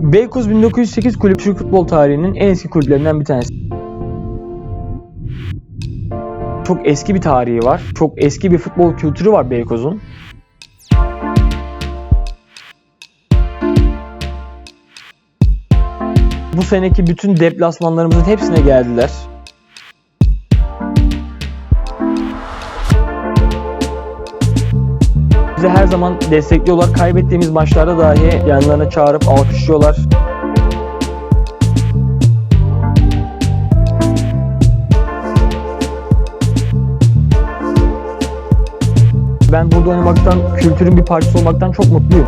Beykoz 1908 kulüp Türk futbol tarihinin en eski kulüplerinden bir tanesi. Çok eski bir tarihi var. Çok eski bir futbol kültürü var Beykoz'un. Bu seneki bütün deplasmanlarımızın hepsine geldiler. Bizi her zaman destekliyorlar. Kaybettiğimiz maçlarda dahi yanlarına çağırıp alkışlıyorlar. Ben burada oynamaktan, kültürün bir parçası olmaktan çok mutluyum.